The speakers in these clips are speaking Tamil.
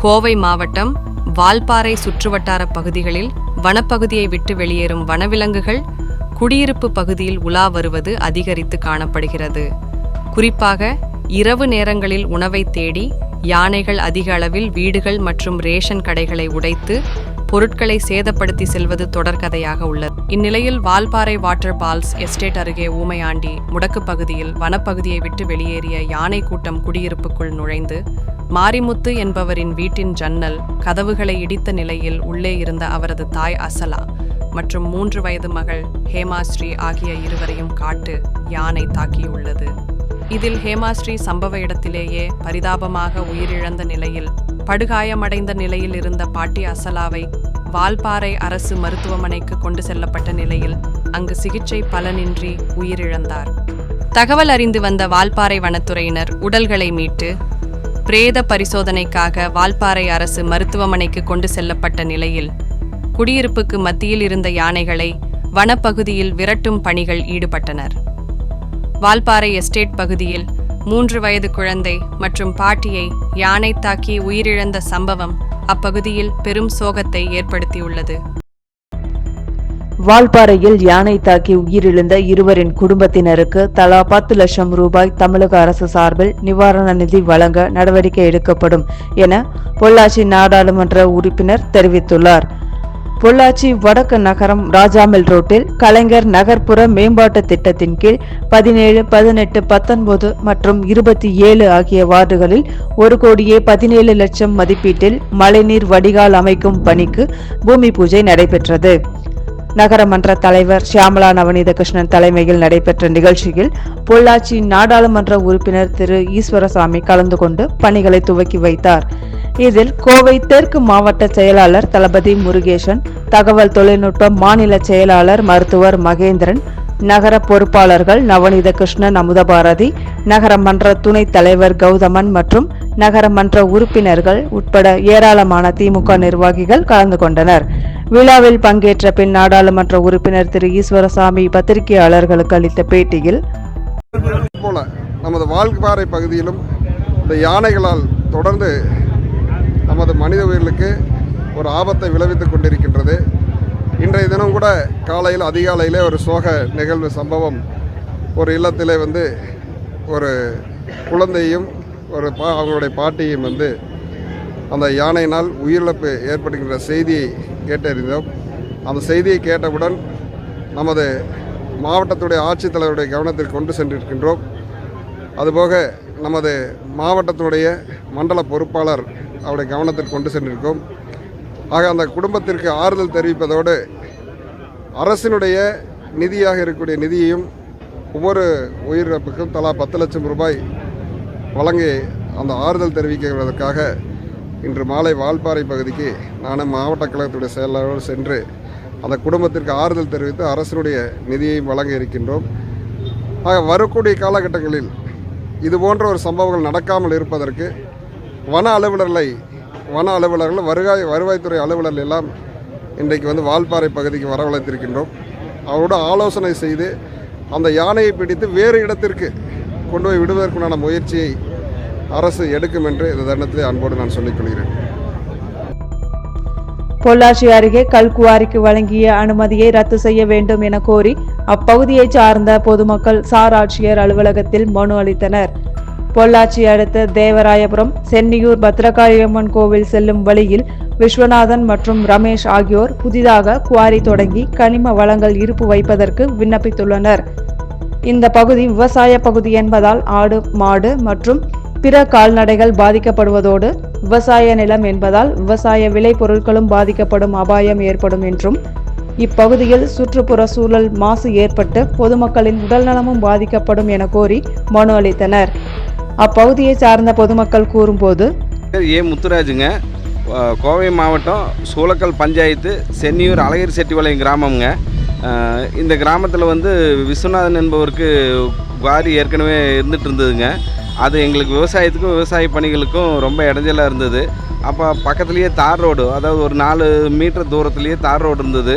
கோவை மாவட்டம் வால்பாறை சுற்றுவட்டார பகுதிகளில் வனப்பகுதியை விட்டு வெளியேறும் வனவிலங்குகள் குடியிருப்பு பகுதியில் உலா வருவது அதிகரித்து காணப்படுகிறது. குறிப்பாக இரவு நேரங்களில் உணவை தேடி யானைகள் அதிக அளவில் வீடுகள் மற்றும் ரேஷன் கடைகளை உடைத்து பொருட்களை சேதப்படுத்தி செல்வது தொடர்கதையாக உள்ளது. இந்நிலையில் வால்பாறை வாட்டர் பால்ஸ் எஸ்டேட் அருகே ஊமையாண்டி முடக்கு பகுதியில் வனப்பகுதியை விட்டு வெளியேறிய யானை கூட்டம் குடியிருப்புக்குள் நுழைந்து மாரிமுத்து என்பவரின் வீட்டின் ஜன்னல் கதவுகளை இடித்த நிலையில் உள்ளே இருந்த அவரது தாய் அசலா மற்றும் மூன்று வயது மகள் ஹேமாஸ்ரீ ஆகிய இருவரையும் காட்டு யானை தாக்கியுள்ளது. இதில் ஹேமாஸ்ரீ சம்பவ இடத்திலேயே பரிதாபமாக உயிரிழந்த நிலையில் படுகாயமடைந்த நிலையில் இருந்த பாட்டி அசலாவை வால்பாறை அரசு மருத்துவமனைக்கு கொண்டு செல்லப்பட்ட நிலையில் அங்கு சிகிச்சை பலனின்றி உயிரிழந்தார். தகவல் அறிந்து வந்த வால்பாறை வனத்துறையினர் உடல்களை மீட்டு பிரேத பரிசோதனைக்காக வால்பாறை அரசு மருத்துவமனைக்கு கொண்டு செல்லப்பட்ட நிலையில் குடியிருப்புக்கு மத்தியில் இருந்த யானைகளை வனப்பகுதியில் விரட்டும் பணிகள் ஈடுபட்டனர். வால்பாறை எஸ்டேட் பகுதியில் மூன்று வயது குழந்தை மற்றும் பாட்டியை யானை தாக்கி உயிரிழந்த சம்பவம் அப்பகுதியில் பெரும் சோகத்தை ஏற்படுத்தியுள்ளது. வால்பாறையில் யானை தாக்கி உயிரிழந்த இருவரின் குடும்பத்தினருக்கு தலா பத்து லட்சம் ரூபாய் தமிழக அரசு சார்பில் நிவாரண நிதி வழங்க நடவடிக்கை எடுக்கப்படும் என பொள்ளாச்சி நாடாளுமன்ற உறுப்பினர் தெரிவித்துள்ளார். பொள்ளாச்சி வடக்கு நகரம் ராஜாமில் ரோட்டில் கலைஞர் நகர்ப்புற மேம்பாட்டு திட்டத்தின் கீழ் பதினேழு பதினெட்டு பத்தொன்பது மற்றும் இருபத்தி ஏழு ஆகிய வார்டுகளில் ஒரு கோடியே பதினேழு லட்சம் மதிப்பீட்டில் மழைநீர் வடிகால் அமைக்கும் பணிக்கு பூமி பூஜை நடைபெற்றது. நகரமன்ற தலைவர் ஷியாமலா நவநீத கிருஷ்ணன் தலைமையில் நடைபெற்ற நிகழ்ச்சியில் பொள்ளாச்சி நாடாளுமன்ற உறுப்பினர் திரு ஈஸ்வரசாமி கலந்து கொண்டு பணிகளை துவக்கி வைத்தார். இதில் கோவை தெற்கு மாவட்ட செயலாளர் தளபதி முருகேசன் தகவல் தொழில்நுட்ப மாநில செயலாளர் மருத்துவர் மகேந்திரன் நகர பொறுப்பாளர்கள் நவநீத கிருஷ்ணன் அமுதபாரதி நகரமன்ற துணைத் தலைவர் கௌதமன் மற்றும் நகரமன்ற உறுப்பினர்கள் உட்பட ஏராளமான திமுக நிர்வாகிகள் கலந்து கொண்டனர். விழாவில் பங்கேற்ற பின் நாடாளுமன்ற உறுப்பினர் திரு ஈஸ்வரசாமி பத்திரிகையாளர்களுக்கு அளித்த பேட்டியில் போல நமது வால்பாறை பகுதியிலும் இந்த யானைகளால் தொடர்ந்து நமது மனித உயிர்களுக்கு ஒரு ஆபத்தை விளைவித்துக் கொண்டிருக்கின்றது. இன்றைய தினம் கூட காலையில் அதிகாலையிலே ஒரு சோக நிகழ்வு சம்பவம். ஒரு இல்லத்திலே வந்து ஒரு குழந்தையும் ஒரு பா அவங்களுடைய பாட்டியும் வந்து அந்த யானையினால் உயிரிழப்பு ஏற்படுகின்ற செய்தியை கேட்டறிந்தோம். அந்த செய்தியை கேட்டவுடன் நமது மாவட்டத்துடைய ஆட்சித்தலைவருடைய கவனத்திற்கு கொண்டு சென்றிருக்கின்றோம். அதுபோக நமது மாவட்டத்துடைய மண்டல பொறுப்பாளர் அவருடைய கவனத்திற்கு கொண்டு சென்றிருக்கோம். ஆக அந்த குடும்பத்திற்கு ஆறுதல் தெரிவிப்பதோடு அரசினுடைய நிதியாக இருக்கக்கூடிய நிதியையும் ஒவ்வொரு உயிரிழப்புக்கும் தலா பத்து லட்சம் ரூபாய் வழங்கி அந்த ஆறுதல் தெரிவிக்கிறதற்காக இன்று மாலை வால்பாறை பகுதிக்கு நானும் மாவட்ட கழகத்துடைய செயலாளரோடு சென்று அந்த குடும்பத்திற்கு ஆறுதல் தெரிவித்து அரசினுடைய நிதியையும் வழங்க இருக்கின்றோம். ஆக வரக்கூடிய காலகட்டங்களில் இது போன்ற ஒரு சம்பவங்கள் நடக்காமல் இருப்பதற்கு வன அலுவலர்களை வன அலுவலர்கள் வருவாய் வருவாய்த்துறை அலுவலர்கள் எல்லாம் இன்றைக்கு வந்து வால்பாறை பகுதிக்கு வரவழைத்திருக்கின்றோம். அவரோட ஆலோசனை செய்து அந்த யானையை பிடித்து வேறு இடத்திற்கு கொண்டு போய் விடுவதற்குண்டான முயற்சியை அரசு எடுக்கும் என்று இந்த தருணத்தில் அன்போடு நான் சொல்லிக் கொள்கிறேன். பொள்ளாச்சி அருகே கல்குவாரிக்கு வழங்கிய அனுமதியை ரத்து செய்ய வேண்டும் என கோரி அப்பகுதியைச் சார்ந்த பொதுமக்கள் சார் ஆட்சியர் அலுவலகத்தில் மனு அளித்தனர். பொள்ளாச்சி அடுத்த தேவராயபுரம் சென்னியூர் பத்ரகாளியம்மன் கோவில் செல்லும் வழியில் விஸ்வநாதன் மற்றும் ரமேஷ் ஆகியோர் புதிதாக குவாரி தொடங்கி கனிம வளங்கள் இருப்பு வைப்பதற்கு விண்ணப்பித்துள்ளனர். இந்த பகுதி விவசாய பகுதி என்பதால் ஆடு மாடு மற்றும் பிற கால்நடைகள் பாதிக்கப்படுவதோடு விவசாய நிலம் என்பதால் விவசாய விளைபொருட்களும் பாதிக்கப்படும் அபாயம் ஏற்படும் என்றும் இப்பகுதியில் சுற்றுப்புற சூழல் மாசு ஏற்பட்டு பொதுமக்களின் உடல்நலமும் பாதிக்கப்படும் என கோரி மனு அளித்தனர். அப்பகுதியை சார்ந்த பொதுமக்கள் கூறும்போது பேர் ஏ முத்துராஜுங்க கோவை மாவட்டம் சூளக்கல் பஞ்சாயத்து சென்னியூர் அழகிரி செட்டிபாளையம் கிராமம்ங்க. இந்த கிராமத்தில் வந்து விஸ்வநாதன் என்பவருக்கு குவாரி ஏற்கனவே இருந்துட்டு இருந்ததுங்க. அது எங்களுக்கு விவசாயத்துக்கும் விவசாய பணிகளுக்கும் ரொம்ப இடைஞ்சலாக இருந்தது. அப்போ பக்கத்துலேயே தார் ரோடு அதாவது ஒரு நாலு மீட்டர் தூரத்துலேயே தார் ரோடு இருந்தது.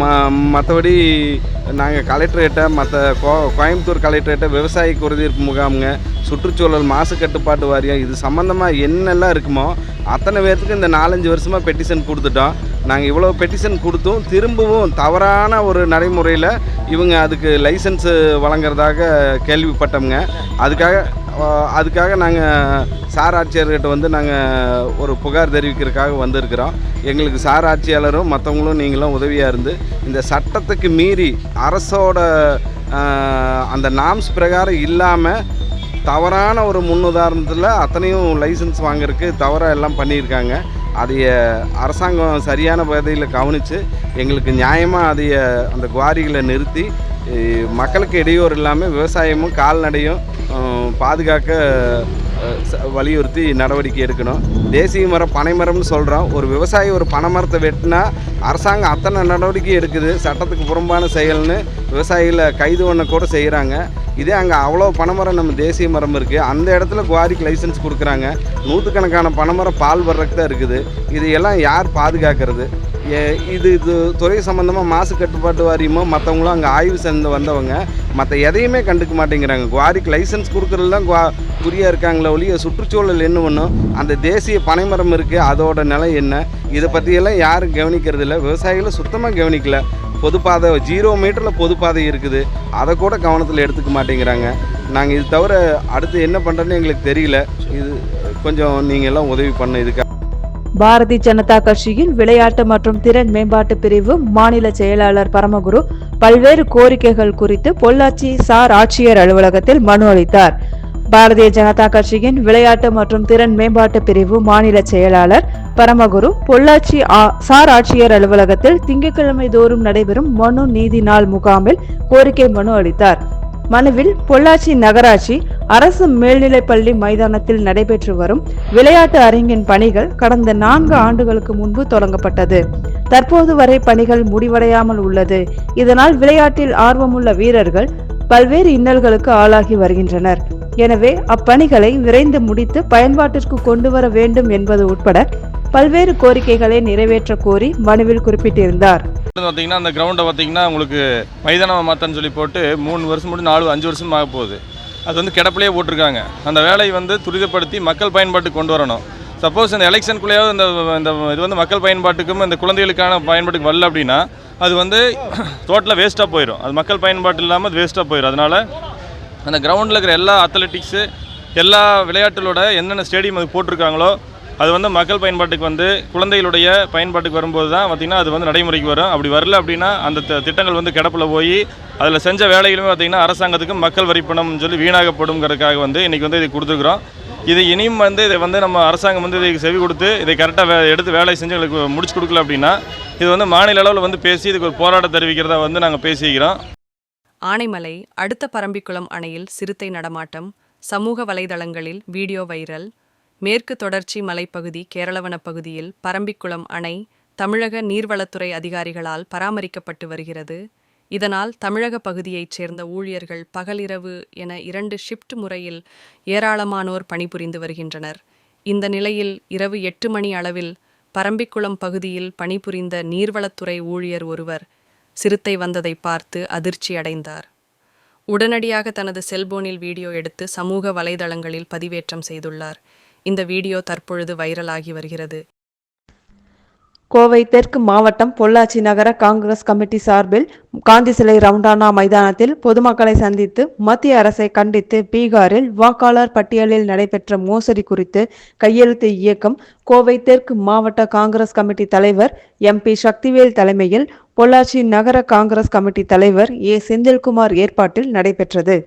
ம மற்றபடி நாங்கள் கலெக்டரேட்டை மற்ற கோ கோயம்புத்தூர் கலெக்டரேட்டை விவசாய குறைதீர்ப்பு முகாமுங்க சுற்றுச்சூழல் மாசு கட்டுப்பாட்டு வாரியம் இது சம்மந்தமாக என்னெல்லாம் இருக்குமோ அத்தனை பேர்த்துக்கு இந்த நாலஞ்சு வருஷமாக பெட்டிஷன் கொடுத்துட்டோம். நாங்கள் இவ்வளோ பெட்டிஷன் கொடுத்தும் திரும்பவும் தவறான ஒரு நடைமுறையில் இவங்க அதுக்கு லைசன்ஸு வழங்குறதாக கேள்விப்பட்டோம்ங்க. அதுக்காக அதுக்காக நாங்கள் சார் ஆட்சியர்கிட்ட வந்து நாங்கள் ஒரு புகார் தெரிவிக்கிறதுக்காக வந்திருக்கிறோம். எங்களுக்கு சார் ஆட்சியாளரும் மற்றவங்களும் நீங்களும் உதவியாக இருந்து இந்த சட்டத்துக்கு மீறி அரசோட அந்த நாம்ஸ் பிரகாரம் இல்லாமல் தவறான ஒரு முன்னுதாரணத்தில் அத்தனையும் லைசன்ஸ் வாங்குறதுக்கு தவறாக எல்லாம் பண்ணியிருக்காங்க. அதைய அரசாங்கம் சரியான வகையில் கவனித்து எங்களுக்கு நியாயமாக அதைய அந்த குவாரிகளை நிறுத்தி மக்களுக்கு இடையூறு இல்லாமல் விவசாயமும் கால்நடையும் பாதுகாக்க வலியுறுத்தி நடவடிக்கை எடுக்கணும். தேசிய மரம் பனைமரம்னு சொல்கிறோம் ஒரு விவசாயி ஒரு பனைமரத்தை வெட்டினா அரசாங்கம் அத்தனை நடவடிக்கை எடுக்குது. சட்டத்துக்கு புறம்பான செயல்னு விவசாயிகளை கைது பண்ண கூட செய்கிறாங்க இதே அங்கே அவ்வளோ பனைமரம் நம்ம தேசிய மரம் இருக்குது அந்த இடத்துல குவாரிக்கு லைசன்ஸ் கொடுக்குறாங்க. நூற்றுக்கணக்கான பனைமரம் பால் வர்றதுக்கு தான் இருக்குது. இதையெல்லாம் யார் பாதுகாக்கிறது? ஏ- இது இது துறை சம்மந்தமாக மாசு கட்டுப்பாட்டு வாரியமோ மற்றவங்களும் அங்கே ஆய்வு சேர்ந்து வந்தவங்க மற்ற எதையுமே கண்டுக்க மாட்டேங்கிறாங்க. குவாரிக்கு லைசன்ஸ் கொடுக்குறது தான் குவா குறியாக இருக்காங்களே ஒழிய சுற்றுச்சூழல் என்ன ஒன்றும் அந்த தேசிய பனைமரம் இருக்குது அதோட நிலை என்ன? இதை பற்றியெல்லாம் யாரும் கவனிக்கிறது இல்லை விவசாயிகளை சுத்தமாக கவனிக்கல. பொதுப்பாதை ஜீரோ மீட்டரில் பொதுப்பாதை இருக்குது. அதை கூட கவனத்தில் எடுத்துக்க மாட்டேங்கிறாங்க. நாங்கள் இது தவிர அடுத்து என்ன பண்ணுறேன்னு எங்களுக்கு தெரியல. இது கொஞ்சம் நீங்கள் எல்லாம் உதவி பண்ண இதுக்காக பாரதிய ஜனதா கட்சியின் விளையாட்டு மற்றும் திறன் மேம்பாட்டு பிரிவு மாநில செயலாளர் பரமகுரு பல்வேறு கோரிக்கைகள் குறித்து பொள்ளாச்சி சார் ஆட்சியர் அலுவலகத்தில் மனு அளித்தார். பாரதிய ஜனதா கட்சியின் விளையாட்டு மற்றும் திறன் மேம்பாட்டு பிரிவு மாநில செயலாளர் பரமகுரு பொள்ளாச்சி சார் ஆட்சியர் அலுவலகத்தில் திங்கட்கிழமை தோறும் நடைபெறும் மனு நீதி நாள் முகாமில் கோரிக்கை மனு அளித்தார். மனுவில் பொள்ளாச்சி நகராட்சி அரசு மேல்நிலைப்பள்ளி மைதானத்தில் நடைபெற்று வரும் விளையாட்டு அரங்கின் பணிகள் கடந்த நான்கு ஆண்டுகளுக்கு முன்பு தொடங்கப்பட்டது. தற்போது வரை பணிகள் முடிவடையாமல் உள்ளது. இதனால் விளையாட்டில் ஆர்வமுள்ள வீரர்கள் பல்வேறு இன்னல்களுக்கு ஆளாகி வருகின்றனர். எனவே அப்பணிகளை விரைந்து முடித்து பயன்பாட்டிற்கு கொண்டு வர வேண்டும் என்பது உட்பட பல்வேறு கோரிக்கைகளை நிறைவேற்ற கோரி மனுவில் குறிப்பிட்டிருந்தார். பார்த்தீங்கன்னா அந்த கிரவுண்டை பார்த்தீங்கன்னா உங்களுக்கு மைதானம் மாத்தான்னு சொல்லி போட்டு மூணு வருஷம் முடிஞ்சு நாலு அஞ்சு வருஷம் ஆக போகுது. அது வந்து கிடப்பிலே போட்டிருக்காங்க. அந்த வேலையை வந்து துரிதப்படுத்தி மக்கள் பயன்பாட்டுக்கு கொண்டு வரணும். சப்போஸ் இந்த எலெக்ஷனுக்குள்ளேயாவது இந்த இந்த இது வந்து மக்கள் பயன்பாட்டுக்கும் இந்த குழந்தைகளுக்கான பயன்பாட்டுக்கு வரல அப்படின்னா அது வந்து டோட்டலாக வேஸ்ட்டாக போயிடும் அது மக்கள் பயன்பாட்டு இல்லாமல் அது வேஸ்ட்டாக போயிடும் அதனால் அந்த கிரவுண்டில் இருக்கிற எல்லா அத்லெட்டிக்ஸு எல்லா விளையாட்டுகளோட என்னென்ன ஸ்டேடியம் அது போட்டிருக்காங்களோ அது வந்து மக்கள் பயன்பாட்டுக்கு வந்து குழந்தைகளுடைய பயன்பாட்டுக்கு வரும்போது தான் பார்த்திங்கன்னா அது வந்து நடைமுறைக்கு வரும். அப்படி வரல அப்படின்னா அந்த திட்டங்கள் வந்து கிடப்பில் போய் அதில் செஞ்ச வேலைகளுமே பார்த்திங்கன்னா அரசாங்கத்துக்கு மக்கள் வரிப்பணம்னு சொல்லி வீணாகப்படுங்கிறதுக்காக வந்து இன்றைக்கி வந்து இதை கொடுத்துருக்குறோம். இது இனியும் வந்து இதை வந்து நம்ம அரசாங்கம் வந்து இதை செவி கொடுத்து இதை கரெக்டாக வே எடுத்து வேலை செஞ்சு எங்களுக்கு முடிச்சு கொடுக்கல அப்படின்னா இது வந்து மாநில அளவில் வந்து பேசி இதுக்கு ஒரு போராட்டம் தெரிவிக்கிறதா வந்து நாங்கள் பேசிக்கிறோம். ஆனைமலை அடுத்த பரம்பிக்குளம் அணையில் சிறுத்தை நடமாட்டம் சமூக வலைதளங்களில் வீடியோ வைரல் மேற்கு தொடர்ச்சி மலைப்பகுதி கேரளவன பகுதியில் பரம்பிக்குளம் அணை தமிழக நீர்வளத்துறை அதிகாரிகளால் பராமரிக்கப்பட்டு வருகிறது. இதனால் தமிழக பகுதியைச் சேர்ந்த ஊழியர்கள் பகலிரவு என இரண்டு ஷிப்ட் முறையில் ஏராளமானோர் பணிபுரிந்து வருகின்றனர். இந்த நிலையில் இரவு எட்டு மணி அளவில் பரம்பிக்குளம் பகுதியில் பணிபுரிந்த நீர்வளத்துறை ஊழியர் ஒருவர் சிறுத்தை வந்ததை பார்த்து அதிர்ச்சி அடைந்தார். உடனடியாக தனது செல்போனில் வீடியோ எடுத்து சமூக வலைதளங்களில் பதிவேற்றம் செய்துள்ளார். இந்த வீடியோ தற்பொழுது வைரலாகி வருகிறது. கோவை தெற்கு மாவட்டம் பொள்ளாச்சி நகர காங்கிரஸ் கமிட்டி சார்பில் காந்தி சிலை ரவுண்டானா மைதானத்தில் பொதுமக்களை சந்தித்து மத்திய அரசை கண்டித்து பீகாரில் வாக்காளர் பட்டியலில் நடைபெற்ற மோசடி குறித்து கையெழுத்து இயக்கம் கோவை தெற்கு மாவட்ட காங்கிரஸ் கமிட்டி தலைவர் எம்பி சக்திவேல் தலைமையில் பொள்ளாச்சி நகர காங்கிரஸ் கமிட்டி தலைவர் ஏ செந்தில்குமார் ஏற்பாட்டில் நடைபெற்றது.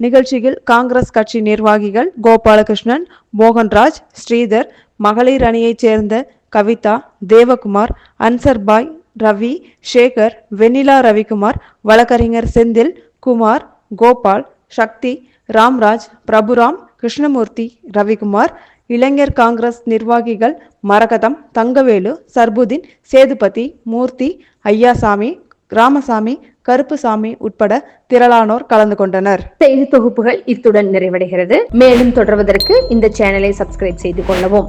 நிகழ்ச்சியில் காங்கிரஸ் கட்சி நிர்வாகிகள் கோபாலகிருஷ்ணன் மோகன்ராஜ் ஸ்ரீதர் மகளிர் அணியைச் சேர்ந்த கவிதா தேவகுமார் அன்சர்பாய் ரவி சேகர் வெண்ணிலா ரவிக்குமார் வழக்கறிஞர் செந்தில் குமார் கோபால் சக்தி ராம்ராஜ் பிரபுராம் கிருஷ்ணமூர்த்தி ரவிக்குமார் இளைஞர் காங்கிரஸ் நிர்வாகிகள் மரகதம் தங்கவேலு சர்புதீன் சேதுபதி மூர்த்தி ஐயாசாமி ராமசாமி கருப்புசாமி உட்பட திரளானோர் கலந்து கொண்டனர். செய்தி தொகுப்புகள் இத்துடன் நிறைவடைகிறது. மேலும் தொடர்வதற்கு இந்த சேனலை சப்ஸ்கிரைப் செய்து கொள்ளவும்.